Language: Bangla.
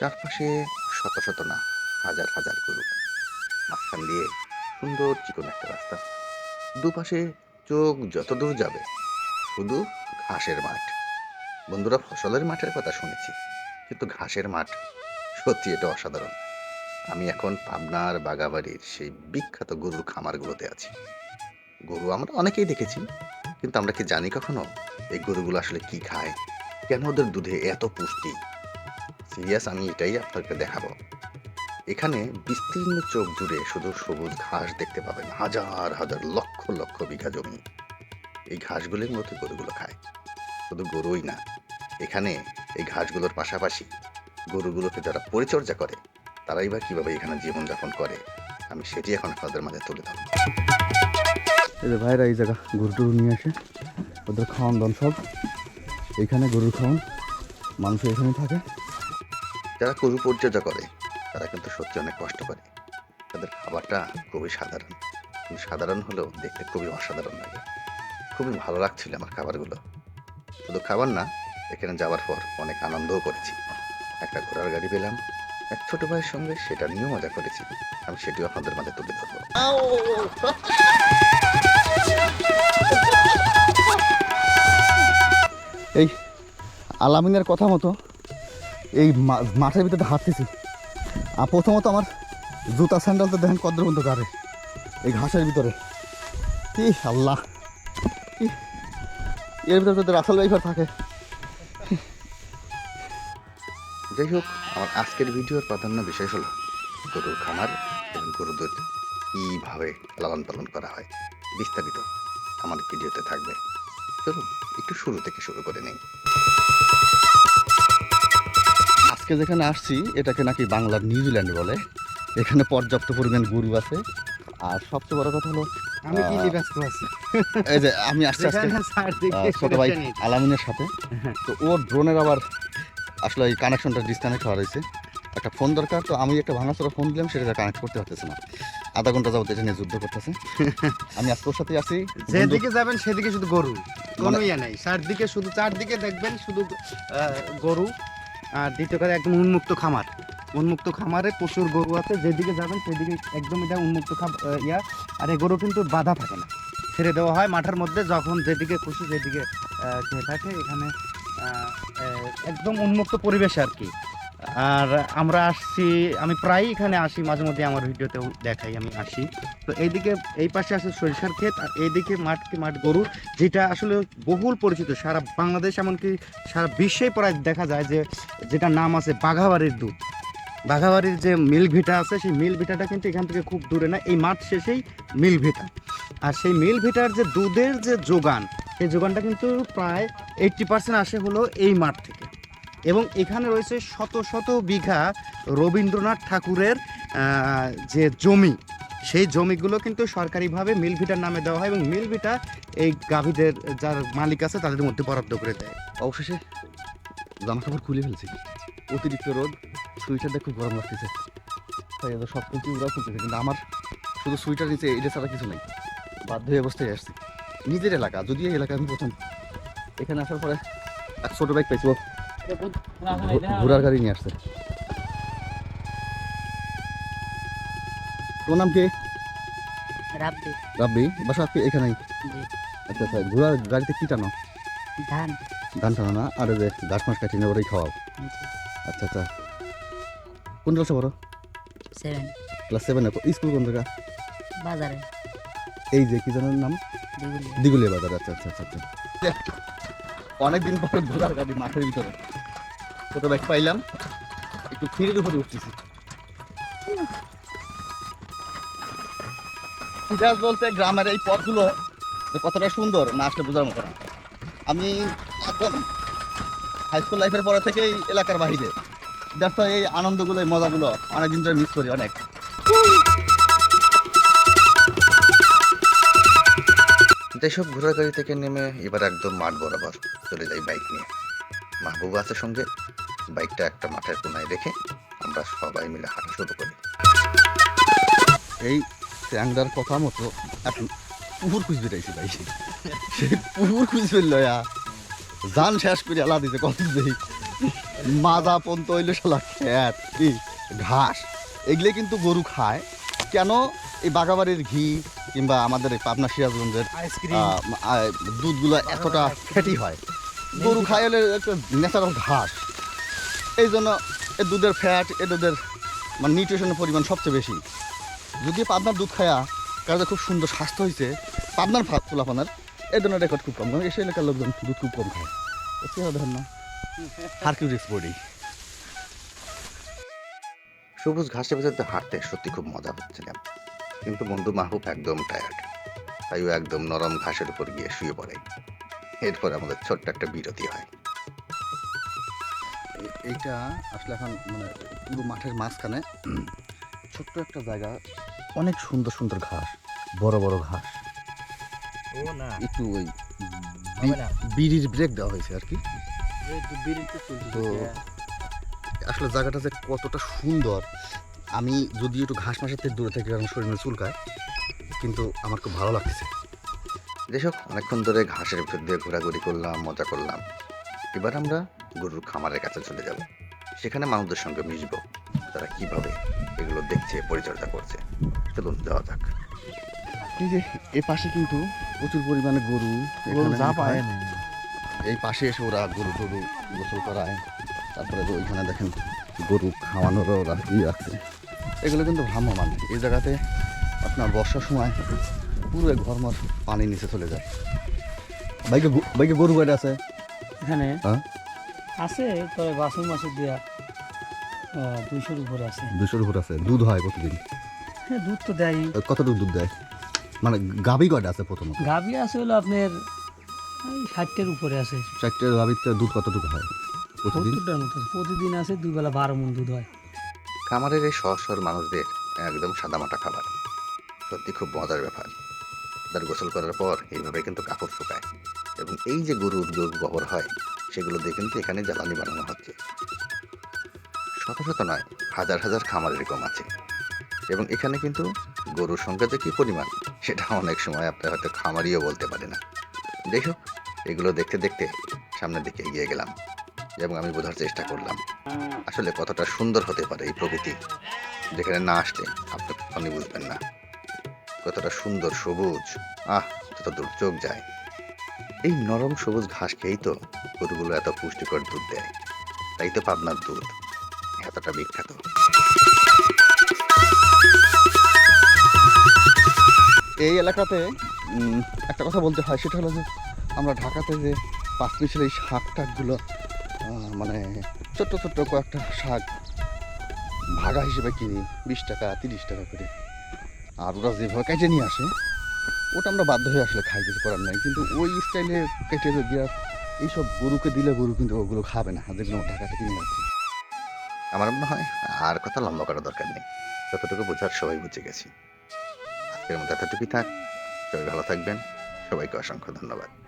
চারপাশে শত শত না, হাজার হাজার গরু। মাঝখান দিয়ে সুন্দর চিকন একটা রাস্তা। দুপাশে চোখ যত দূর যাবে, শুধু ঘাসের মাঠ। বন্ধুরা, ফসলের মাঠের কথা শুনেছি, কিন্তু ঘাসের মাঠ সত্যি এটা অসাধারণ। আমি এখন পাবনার বাগাবাড়ির সেই বিখ্যাত গরুর খামারগুলোতে আছি। গরু আমরা অনেকেই দেখেছি, কিন্তু আমরা কি জানি কখনো এই গরুগুলো আসলে কি খায়? কেন ওদের দুধে এত পুষ্টি? সিরিয়াস আমি এটাই আপনাকে দেখাবো। এখানে বিস্তীর্ণ চোখ জুড়ে শুধু সবুজ ঘাস দেখতে পাবেন। হাজার হাজার, লক্ষ লক্ষ বিঘা জমি। এই ঘাসগুলির মধ্যে গরুগুলো খায়। শুধু গরুই না, এখানে এই ঘাসগুলোর পাশাপাশি গরুগুলোকে যারা পরিচর্যা করে, তারাই বা কীভাবে এখানে জীবনযাপন করে, আমি সেটি এখন আপনাদের মাঝে তুলে ধরবো। এই যে ভাইরা এই জায়গা গরু টরু নিয়ে আসে। ওদের খাওয়ান দান সব। এইখানে গরুর খাওয়ান। মানুষ এখানে থাকে। যারা গরু পরিচর্যা করে, তারা কিন্তু সত্যি অনেক কষ্ট করে। তাদের খাবারটা খুবই সাধারণ। কিন্তু সাধারণ হলেও দেখতে খুবই অসাধারণ লাগে। খুবই ভালো লাগছিল আমার খাবারগুলো। শুধু খাবার না, এখানে যাওয়ার পর অনেক আনন্দও করেছি। একটা ঘোড়ার গাড়ি পেলাম। এক ছোট ভাইয়ের সঙ্গে সেটা নিয়েও মজা করেছি। আমি সেটিও আপনাদের মাঝে তুলে ধরবো। এই আলামিনের কথা মতো এই মাঠের ভিতরে হাঁটতেছি। আর প্রথমত আমার জুতা স্যান্ডেল তো দেখেন কদ্র পর্যন্ত গাড়ে এই ঘাসের ভিতরে। কি আল্লাহ। এর ভিতরে তো রাসেল বাইফার থাকে। যাই হোক, আমার আজকের ভিডিওর প্রাধান্য বিষয় হলো গরুর খামার এবং গরুদের কীভাবে লালন পালন করা হয়। বিস্তারিত আমার ভিডিওতে থাকবে। চলুন, একটু শুরু থেকে শুরু করে নেই। আজকে যেখানে আসছি এটাকে নাকি বাংলার নিউজিল্যান্ড বলে। এখানে পর্যাপ্ত পরিমাণ গরু আছে। আর সবচেয়ে বড় কথা হলো আমি কি ব্যস্ত আছি? এই যে আমি আসছি আজকে ছোট ভাই আলামিনের সাথে। তো ওর ড্রোনের আবার আসলে এই কানেকশনটা ডিসকানেক্ট হওয়া রয়েছে। একটা ফোন দরকার তো আমি একটা ভাঙাচোরা ফোন দিলাম সেটা কানেক্ট করতে পারতেছে না। আধা ঘণ্টা যাবত এটা নিয়ে যুদ্ধ করতেছে। আমি আজকে ওর সাথে আছি। যেদিকে যাবেন সেদিকে শুধু গরু। কোনো মানে- ইয়ে নেই। চারদিকে শুধু চারদিকে দেখবেন শুধু গরু। আর দ্বিতীয় কথা, একদম উন্মুক্ত খামার। উন্মুক্ত খামারে প্রচুর গরু আছে, যেদিকে যাবেন সেদিকে একদম এটা উন্মুক্ত ইয়া। আর এই গরু কিন্তু বাধা থাকে না। ছেড়ে দেওয়া হয় মাঠের মধ্যে, যখন যেদিকে খুশি যেদিকে খেয়ে থাকে। এখানে একদম উন্মুক্ত পরিবেশ আর কি। আর আমরা আসছি, আমি প্রায়ই এখানে আসি, মাঝে মধ্যে আমার ভিডিওতেও দেখাই, আমি আসি। তো এইদিকে, এই পাশে আছে সরিষার ক্ষেত, আর এইদিকে মাঠকে মাঠ গরু, যেটা আসলে বহুল পরিচিত, সারা বাংলাদেশ এমনকি সারা বিশ্বেই প্রায় দেখা যায় যে যেটা নাম আছে বাঘাবাড়ির দুধ। বাঘাবাড়ির যে মিল ভিটা আছে, সেই মিল ভিটাটা কিন্তু এখান থেকে খুব দূরে না, এই মাঠ শেষেই মিল ভিটা। আর সেই মিল ভিটার যে দুধের যে যোগান, সেই যোগানটা কিন্তু প্রায় এইট্টি পার্সেন্ট আসে হলো এই মাঠ থেকে। এবং এখানে রয়েছে শত শত বিঘা রবীন্দ্রনাথ ঠাকুরের যে জমি, সেই জমিগুলো কিন্তু সরকারিভাবে মিলভিটার নামে দেওয়া হয় এবং মিলভিটা এই গাভীদের যার মালিক আছে তাদের মধ্যে বরাদ্দ করে দেয়। অবশেষে জামা কাপড় খুলে ফেলছি। অতিরিক্ত রোদ সুইটারটা খুব গরম লাগতেছে। তাই এদের সব কিছু ওরা খুলতেছে, কিন্তু আমার শুধু সুইটার নিচে, এটা ছাড়া কিছু নেই। বাধ্য হয়ে অবস্থায় আসছি। নিজের এলাকা যদি এই এলাকা আমি প্রথম। এখানে আসার পরে এক ছোটো বাইক পেয়েছি ঘোড়ার গাড়ি নিয়ে আসছে। তোর নাম কি? রাব্বি। রাব্বি? বাসা আপনি এখানেই? আচ্ছা আচ্ছা ঘোড়ার গাড়িতে কি টানো? ধান। ধান টানো না আর যে ঘাস মাস কাটিয়ে ওরাই খাওয়াও। আচ্ছা আচ্ছা। কোন ক্লাসে বড় সেভেন। ক্লাস সেভেনে স্কুল কোন জায়গা? বাজারে। এই যে কি জানার নাম? দিগুলিয়া বাজার আচ্ছা আচ্ছা আচ্ছা আচ্ছা। অনেকদিন পরে ঘোড়ার গাড়ি মাঠের ভিতরে। ছোট ব্যাগ পাইলাম, একটু ফিরের উপরে উঠতেছি। ইতিহাস বলতে গ্রামের এই পথগুলো যে কতটা সুন্দর, না আসলে বোঝার মতো না। আমি একদম হাই স্কুল লাইফের পরে থেকেই এলাকার বাহিরে দেখো এই আনন্দগুলো, এই মজাগুলো অনেকদিন ধরে মিস করি অনেক। যেসব ঘোড়ার গাড়ি থেকে নেমে এবার একদম মাঠ বরাবর চলে যাই বাইক নিয়ে। মাহবুব আছে সঙ্গে। বাইকটা একটা মাঠের কোনায় রেখে আমরা সবাই মিলে হাঁটা শুরু করি। এই ট্যাংদার কথা মতো এখন পুকুর খুঁজ বেটাইছি ভাই সেই পুকুর খুঁজ ফেলল জান শেষ করে আলা দিতে কত মাজা পন্ত হইলে শালা খ্যাত ঘাস। এগুলো কিন্তু গরু খায়। কেন এই বাগাবাড়ির ঘি কিংবা আমাদের এই পাবনা সিরাজগঞ্জের দুধগুলো এতটা ফ্যাটি হয়। গরু খায় হলে একটা ন্যাচারাল ঘাস। এই জন্য এই দুধের ফ্যাট এ দুধের মানে নিউট্রিশনের পরিমাণ সবচেয়ে বেশি। যদি পাবনার দুধ খায়া কাজে খুব সুন্দর স্বাস্থ্য হয়েছে পাবনার ফা- পোলাপানার এই ধরনের রেকর্ড খুব কম। কারণ এসে এলাকার লোকজন দুধ খুব কম খায়। চেহারা দেখেন না। হারকিউরিক্স বডি। সবুজ ঘাসের ভেতরে হাঁটতে সত্যি খুব মজা হচ্ছিলাম কিন্তু বন্ধু মাহবুব একদম টায়ার্ড তাই ও একদম নরম ঘাসের উপর গিয়ে শুয়ে পড়ে। এরপর আমাদের ছোট্ট একটা বিরতি হয়। এইটা আসলে এখন মানে পুরো মাঠের মাঝখানে ছোট্ট একটা জায়গা অনেক সুন্দর সুন্দর ঘাস বড় বড় ঘাস। ও না। একটু ওই বিড়ির ব্রেক দেওয়া হয়েছে আর কি। তো আসলে জায়গাটা যে কতটা সুন্দর আমি যদি একটু ঘাস মাসের থেকে দূরে থাকি কারণ শরীরে চুলকায় কিন্তু আমার খুব ভালো লাগতেছে। যেসব অনেকক্ষণ ধরে ঘাসের ভিতর দিয়ে ঘোরাঘুরি করলাম মজা করলাম। এবার আমরা গরুর খামারের কাছে চলে যাব। সেখানে মানুষদের সঙ্গে মিশবো। তারা কীভাবে এগুলো দেখছে পরিচর্যা করছে। চলুন যাওয়া যাক। এই যে এই পাশে কিন্তু প্রচুর পরিমাণে গরু যা পায় এই পাশে এসে ওরা গরু টরু গোসল করায়। তারপরে ওইখানে দেখেন গরু খাওয়ানোরও ওরা ই রাখছে এগুলো কিন্তু ভ্রাম্যমান এই জায়গাতে আপনার বর্ষার সময় পুরো এক ঘরমর পানি নিচে চলে যায়। বাইকে বাইকে গরু গাড়ি আছে? এখানে হ্যাঁ? আছে তবে বাসন মাসের দেওয়া দুশোর উপরে আছে। দুশোর উপর আছে। দুধ হয় প্রতিদিন? হ্যাঁ দুধ তো দেয়। কতটুকু দুধ দেয়? মানে গাভী কয়টা আছে প্রথমত? গাভি আছে হলো আপনার ওই ষাটটার উপরে আছে। চারটে গাভীতে দুধ কতটুকু হয় প্রতিদিন? প্রতিদিন আছে দুই বেলা বারো মন দুধ হয়। খামারের এই সহজ সরল মানুষদের একদম সাদামাটা খাবার। সত্যি খুব মজার ব্যাপার। তার গোসল করার পর এইভাবে কিন্তু কাপড় শুকায় এবং এই যে গরুর গরু গোবর হয়, সেগুলো দিয়ে কিন্তু এখানে জ্বালানি বানানো হচ্ছে। শত শত নয়, হাজার হাজার খামার এরকম আছে। এবং এখানে কিন্তু গরুর সংখ্যা যে কি পরিমাণ, সেটা অনেক সময় আপনার হয়তো খামারিও বলতে পারে না। যাই এগুলো দেখতে দেখতে সামনের দিকে এগিয়ে গেলাম। এবং আমি বোঝার চেষ্টা করলাম। আসলে কতটা সুন্দর হতে পারে এই প্রকৃতি, যেখানে না আসলে আপনি কখনই বুঝবেন না। কতটা সুন্দর সবুজ, আহ যত দূর চোখ যায়। এই নরম সবুজ ঘাস খেয়েই তো গরুগুলো এত পুষ্টিকর দুধ দেয়। তাই তো পাবনার দুধ, এতটা বিখ্যাত। এই এলাকাতে একটা কথা বলতে হয়, সেটা হলো যে আমরা ঢাকাতে যে পাঁচ মিশের এই শাক টাকগুলো মানে ছোট্ট ছোট্ট কয়েকটা শাক ভাগা হিসেবে কিনি, বিশ টাকা, তিরিশ টাকা করে। আর ওরা যেভাবে কেটে নিয়ে আসে, ওটা আমরা বাধ্য হয়ে আসলে খাই, কিছু করার নাই। কিন্তু ওই স্টাইলে কেটে দেওয়া এইসব গরুকে দিলে গরু কিন্তু ওগুলো খাবে না। যেগুলো ঢাকা থেকে নিয়ে আসছি আমার মনে হয় আর কথা লম্বা করার দরকার নেই। যতটুকু বোঝার সবাই বুঝে গেছি। আজকের মতো এতটুকুই থাক। সবাই ভালো থাকবেন। সবাইকে অসংখ্য ধন্যবাদ।